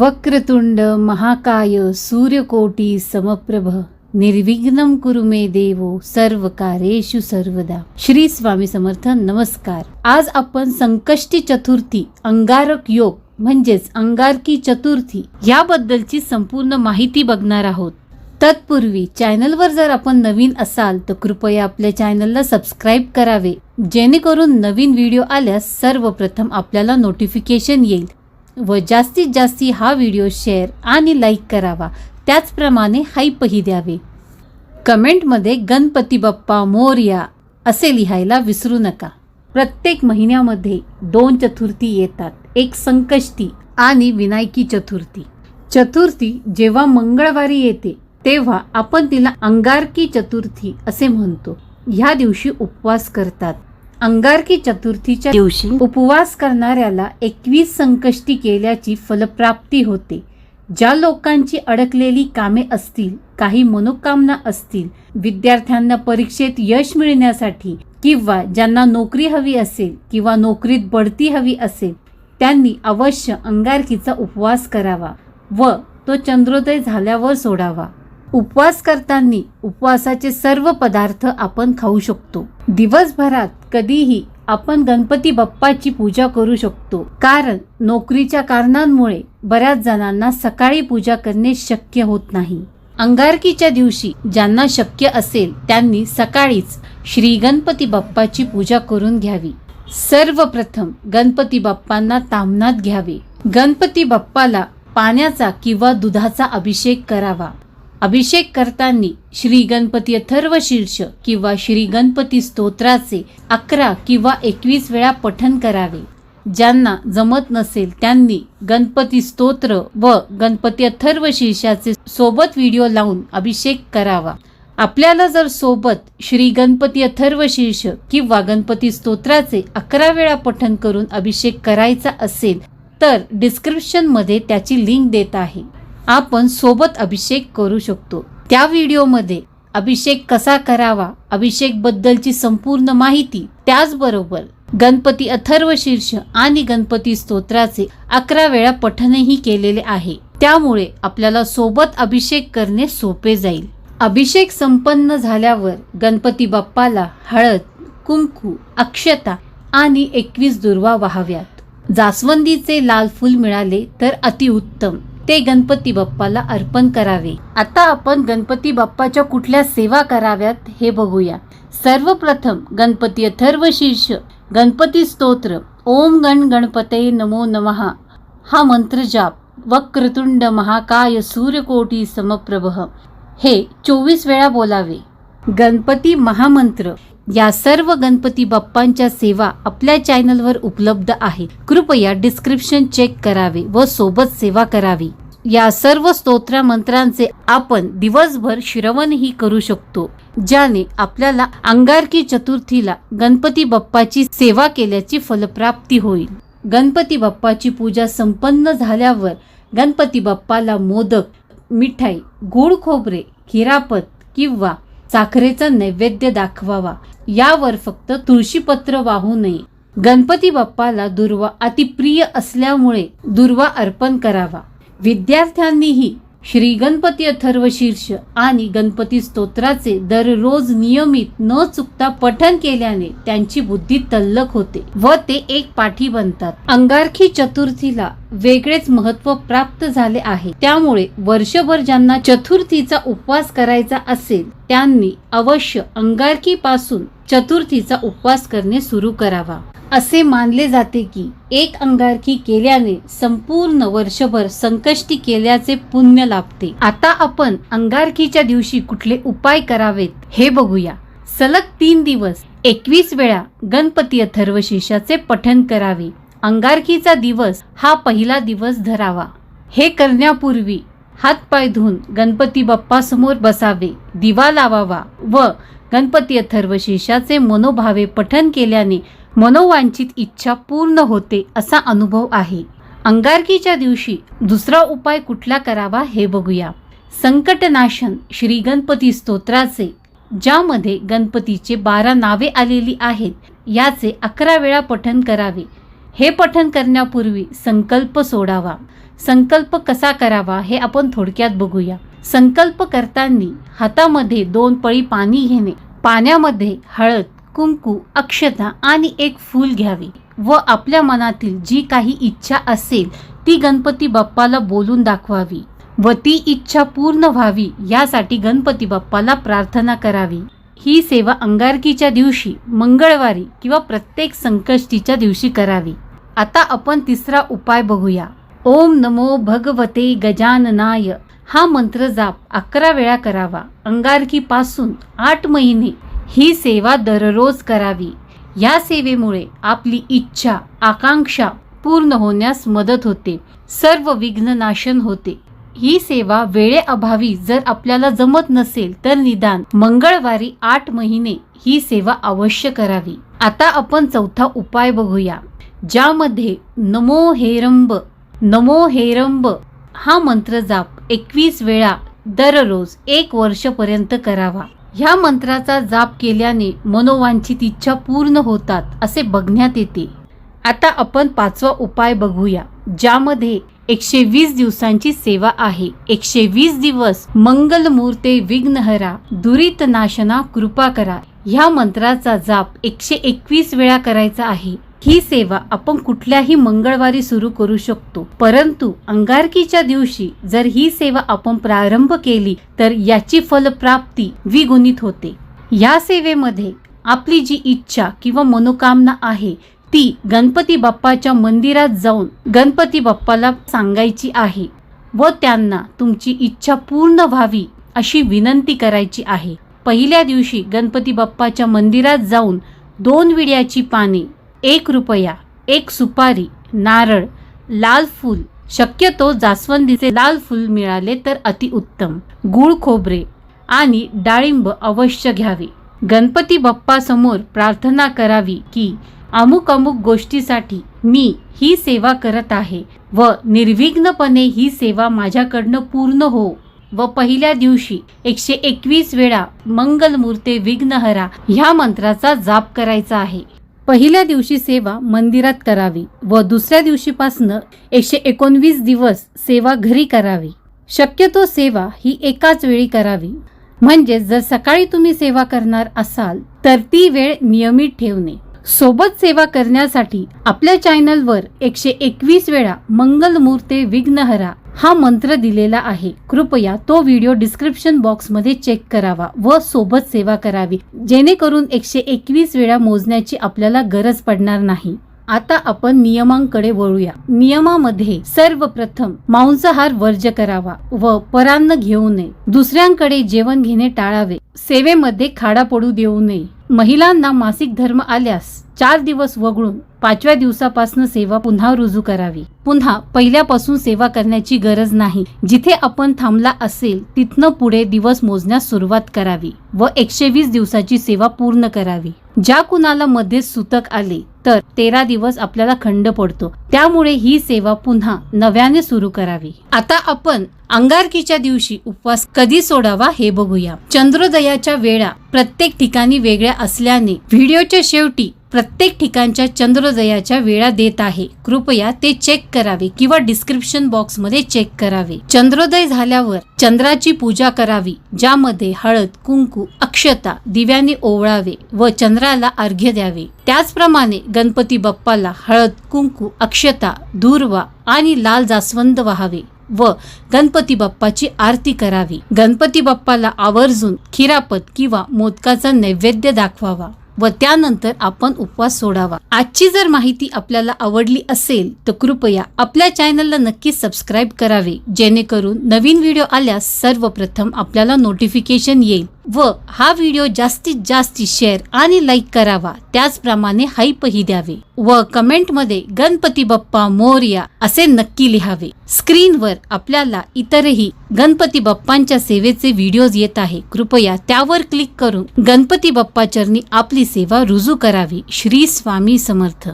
वक्रतुंड महाकाय सूर्यकोटी समप्रभ निर्विघ्नम कुरु मे देवो सर्व कार्येषु सर्वदा. श्री स्वामी समर्थ नमस्कार. आज आपण संकष्टी चतुर्थी अंगारक योग म्हणजेच अंगारकी चतुर्थी याबद्दलची संपूर्ण माहिती बघणार आहोत. तत्पूर्वी चॅनलवर जर आपण नवीन असाल तर कृपया आपल्या चॅनलला सबस्क्राईब करावे. जेणेकरून नवीन व्हिडिओ आल्यास सर्वप्रथम आपल्याला नोटिफिकेशन येईल. व जास्तीत जास्ती हा व्हिडिओ शेअर आणि लाईक करावा. त्याचप्रमाणे हाईपही द्यावे. कमेंटमध्ये गणपती बाप्पा मोर्या असे लिहायला विसरू नका. प्रत्येक महिन्यामध्ये दोन चतुर्थी येतात. एक संकष्टी आणि विनायकी चतुर्थी. चतुर्थी जेव्हा मंगळवारी येते तेव्हा आपण तिला अंगारकी चतुर्थी असे म्हणतो. ह्या दिवशी उपवास करतात. अंगारकी चतुर्थीच्या दिवशी उपवास करणाऱ्याला एकवीस संकष्टी केल्याची फलप्राप्ती होते. ज्या लोकांची अडकलेली कामे असतील काही मनोकामना असतील विद्यार्थ्यांना परीक्षेत यश मिळण्यासाठी किंवा ज्यांना नोकरी हवी असेल किंवा नोकरीत बढती हवी असेल त्यांनी अवश्य अंगारकीचा उपवास करावा व तो चंद्रोदय झाल्यावर सोडावा. उपवास करताना उपवासाचे सर्व पदार्थ आपण खाऊ शकतो. दिवसभरात कधीही आपण गणपती बाप्पाची पूजा करू शकतो. कारण नोकरीच्या कारणांमुळे बऱ्याच जणांना सकाळी पूजा करणे शक्य होत नाही. अंगारकीच्या दिवशी ज्यांना शक्य असेल त्यांनी सकाळीच श्री गणपती बाप्पाची पूजा करून घ्यावी. सर्वप्रथम गणपती बाप्पांना तामनात घ्यावे. गणपती बाप्पाला पाण्याचा किंवा दुधाचा अभिषेक करावा. अभिषेक करताना श्री गणपती अथर्व शीर्ष किंवा श्री गणपती स्तोत्राचे अकरा किंवा एकवीस वेळा पठन करावे. ज्यांना जमत नसेल त्यांनी गणपती स्तोत्र व गणपती अथर्व शीर्षाचे सोबत व्हिडिओ लावून अभिषेक करावा. आपल्याला जर सोबत श्री गणपती अथर्व शीर्ष किंवा गणपती स्तोत्राचे अकरा वेळा पठन करून अभिषेक करायचा असेल तर डिस्क्रिप्शनमध्ये त्याची लिंक देत आहे. आपण सोबत अभिषेक करू शकतो. त्या व्हिडिओमध्ये अभिषेक कसा करावा अभिषेक बद्दलची संपूर्ण माहिती त्याचबरोबर गणपती अथर्व शीर्ष आणि गणपती स्तोत्राचे अकरा वेळा पठनही केलेले आहे. त्यामुळे आपल्याला सोबत अभिषेक करणे सोपे जाईल. अभिषेक संपन्न झाल्यावर गणपती बाप्पाला हळद कुंकू अक्षता आणि एकवीस दुर्वा वाहाव्यात. जास्वंदीचे लाल फूल मिळाले तर अतिउत्तम. ते गणपती बाप्पाला अर्पण करावे. आता आपण गणपती बाप्पाच्या कुठल्या सेवा कराव्यात हे बघूया. सर्वप्रथम गणपती अथर्व शीर्ष गणपती स्तोत्र ओम गण गणपते नमो नमः. हा मंत्र जाप वक्रतुंड महाकाय सूर्यकोटी समप्रभ. हे चोवीस वेळा बोलावे. गणपती महामंत्र या सर्व गणपती बाप्पांच्या सेवा आपल्या चॅनलवर उपलब्ध आहे कृपया डिस्क्रिप्शन चेक करावे व सोबत सेवा करावी. या सर्व स्तोत्र मंत्रांचे आपण दिवसभर श्रवणही करू शकतो ज्याने आपल्याला अंगारकी चतुर्थीला गणपती बाप्पाची सेवा केल्याची फलप्राप्ती होईल. गणपती बाप्पाची पूजा संपन्न झाल्यावर गणपती बाप्पाला मोदक मिठाई गोड खोबरे खिरापत किंवा साखरेचा नैवेद्य दाखवावा. यावर फक्त तुळशीपत्र वाहू नये. गणपती बाप्पाला दुर्वा अतिप्रिय असल्यामुळे दुर्वा अर्पण करावा. विद्यार्थ्यांनीही श्री गणपती अथर्व शीर्ष आणि गणपती स्तोत्राचे दररोज नियमित न चुकता पठन केल्याने त्यांची बुद्धी तल्लक होते व ते एक पाठी बनतात. अंगारखी चतुर्थीला वेगळेच महत्त्व प्राप्त झाले आहे. त्यामुळे वर्षभर ज्यांना चतुर्थीचा उपवास करायचा असेल त्यांनी अवश्य अंगारकी पासून चतुर्थीचा उपवास करणे सुरू करावा. असे मानले जाते की एक अंगारकी केल्याने संपूर्ण वर्षभर संकष्टी केल्याचे पुण्य लाभते. आता आपण अंगारकीच्या दिवशी कुठले उपाय करावेत हे बघूया. सलग तीन दिवस एकवीस वेळा गणपती अथर्व शीर्षाचे पठन करावे. अंगारकीचा दिवस हा पहिला दिवस धरावा. हे करण्यापूर्वी हातपाय धुवून गणपती बाप्पा समोर बसावे. दिवा लावावा व गणपती अथर्व शीर्षाचे मनोभावे पठन केल्याने मनोवांछित इच्छा पूर्ण होते असा अनुभव आहे. अंगारकीच्या दिवशी दुसरा उपाय कुठला करावा हे बघूया. संकटनाशन श्री गणपती स्तोत्राचे ज्यामध्ये गणपतीचे बारा नावे आलेली आहेत याचे अकरा वेळा पठन करावे. हे पठन करण्यापूर्वी संकल्प सोडावा. संकल्प कसा करावा हे आपण थोडक्यात बघूया. संकल्प करताना हातामध्ये दोन पळी पाणी घेणे पाण्यामध्ये हळद कुंकू अक्षता आणि एक फूल घ्यावे व आपल्या मनातील जी काही इच्छा असेल ती गणपती बाप्पाला बोलून दाखवावी व ती इच्छा पूर्ण व्हावी यासाठी गणपती बाप्पाला प्रार्थना करावी. ही सेवा अंगारकीच्या दिवशी मंगळवारी किंवा प्रत्येक संकष्टीच्या दिवशी करावी. आता आपण तिसरा उपाय बघूया. ओम नमो भगवते गजाननाय. हा मंत्र जाप अकरा वेळा करावा. अंगारकीपासून आठ महिने ही सेवा दररोज करावी. या सेवेमुळे आपली इच्छा आकांक्षा पूर्ण होण्यास मदत होते. सर्व विघ्न नाशन होते. ही सेवा वेळेअभावी जर आपल्याला जमत नसेल तर निदान मंगळवारी आठ महिने ही सेवा अवश्य करावी. आता आपण चौथा उपाय बघूया. ज्यामध्ये नमो हेरंब नमो हेरंब हा मंत्र जाप एकवीस वेळा दररोज एक वर्षपर्यंत करावा. ह्या मंत्राचा जाप केल्याने मनोवांछित इच्छा पूर्ण होतात असे बघण्यात येते. आता आपण पाचवा उपाय बघूया ज्यामध्ये एकशे वीस दिवसांची सेवा आहे. एकशे वीस दिवस मंगलमूर्ते विघ्नहरा दुरित नाशना कृपा करा. ह्या मंत्राचा जाप एकशे एकवीस वेळा करायचा आहे. ही सेवा आपण कुठल्याही मंगळवारी सुरू करू शकतो. परंतु अंगारकीच्या दिवशी जर ही सेवा आपण प्रारंभ केली तर याची फलप्राप्ती द्विगुणित होते. या सेवेमध्ये आपली जी इच्छा किंवा मनोकामना आहे ती गणपती बाप्पाच्या मंदिरात जाऊन गणपती बाप्पाला सांगायची आहे व त्यांना तुमची इच्छा पूर्ण व्हावी अशी विनंती करायची आहे. पहिल्या दिवशी गणपती बाप्पाच्या मंदिरात जाऊन दोन विड्याची पाने एक रुपया एक सुपारी नारळ लाल फूल. शक्यतो जास्वंदीचे लाल फूल मिळाले तर अतिउत्तम गुळ खोबरे आणि डाळिंब अवश्य घ्यावे. गणपती बाप्पासमोर प्रार्थना करावी की अमुक अमुक गोष्टीसाठी मी ही सेवा करत आहे व निर्विघ्नपणे ही सेवा माझ्याकडनं पूर्ण हो व पहिल्या दिवशी एकशे एकवीस वेळा मंगलमूर्ते विघ्नहरा ह्या मंत्राचा जाप करायचा आहे. पहिल्या दिवशी सेवा मंदिरात करावी व दुसऱ्या दिवशीपासनं एकशे एकोणवीस दिवस सेवा घरी करावी. शक्यतो सेवा ही एकाच वेळी करावी. म्हणजे जर सकाळी तुम्ही सेवा करणार असाल तर ती वेळ नियमित ठेवणे. सोबत सेवा करण्यासाठी आपल्या चॅनलवर एकशे एकवीस वेळा मंगलमूर्ते विघ्नहरा हा मंत्र दिलेला आहे. कृपया तो व्हिडिओ डिस्क्रिप्शन बॉक्समध्ये चेक करावा व सोबत सेवा करावी. जेणेकरून एकशे एकवीस वेळा मोजण्याची आपल्याला गरज पडणार नाही. आता आपण नियमांकडे वळूया. नियमामध्ये सर्वप्रथम मांसाहार वर्ज्य करावा व परान्न घेऊ नये. दुसऱ्यांकडे जेवण घेणे टाळावे. सेवेमध्ये खाडा पडू देऊ नये. महिलांना मासिक धर्म आल्यास चार दिवस वगळून पाचव्या दिवसापासून सेवा पुन्हा रुजू करावी. पुन्हा पहिल्यापासून सेवा करण्याची गरज नाही. जिथे आपण थांबला असेल तिथनं पुढे दिवस मोजण्यास सुरुवात करावी व एकशे वीस दिवसाची सेवा पूर्ण करावी. ज्या कुणाला मध्ये सुतक आले तर तेरा दिवस आपल्याला खंड पडतो. त्यामुळे ही सेवा पुन्हा नव्याने सुरू करावी. आता आपण अंगारकीच्या दिवशी उपवास कधी सोडावा हे बघूया. चंद्रोदयाच्या वेळा प्रत्येक ठिकाणी वेगळ्या असल्याने व्हिडिओच्या शेवटी प्रत्येक ठिकाणच्या चंद्रोदयाच्या वेळा देत आहे. कृपया ते चेक करावे किंवा डिस्क्रिप्शन बॉक्समध्ये चेक करावे. चंद्रोदय झाल्यावर चंद्राची पूजा करावी ज्यामध्ये हळद कुंकू अक्षता दिव्याने ओवळावे व चंद्राला अर्घ्य द्यावे. त्याचप्रमाणे गणपती बाप्पाला हळद कुंकू अक्षता धूर्वा आणि लाल जास्वंद वाहावे. व गणपती बाप्पाची आरती करावी. गणपती बाप्पाला आवर्जून खिरापत किंवा मोदकाचा नैवेद्य दाखवावा व त्यानंतर आपण उपवास सोडावा. आजची जर माहिती आपल्याला आवडली असेल तर कृपया आपल्या चॅनलला नक्की सबस्क्राईब करावे जेणेकरून नवीन व्हिडिओ आल्यास सर्वप्रथम आपल्याला नोटिफिकेशन येईल व हा व्हिडिओ जास्तीत जास्त शेअर आणि लाईक करावा. त्याचप्रमाणे हाईपही द्यावे. व कमेंटमध्ये गणपती बाप्पा मोरया असे नक्की लिहावे. स्क्रीनवर आपल्याला इतरही गणपती बाप्पांच्या सेवेचे व्हिडिओज येत आहे. कृपया त्यावर क्लिक करून गणपती बाप्पा चरणी आपली सेवा रुजू करावी. श्री स्वामी समर्थ.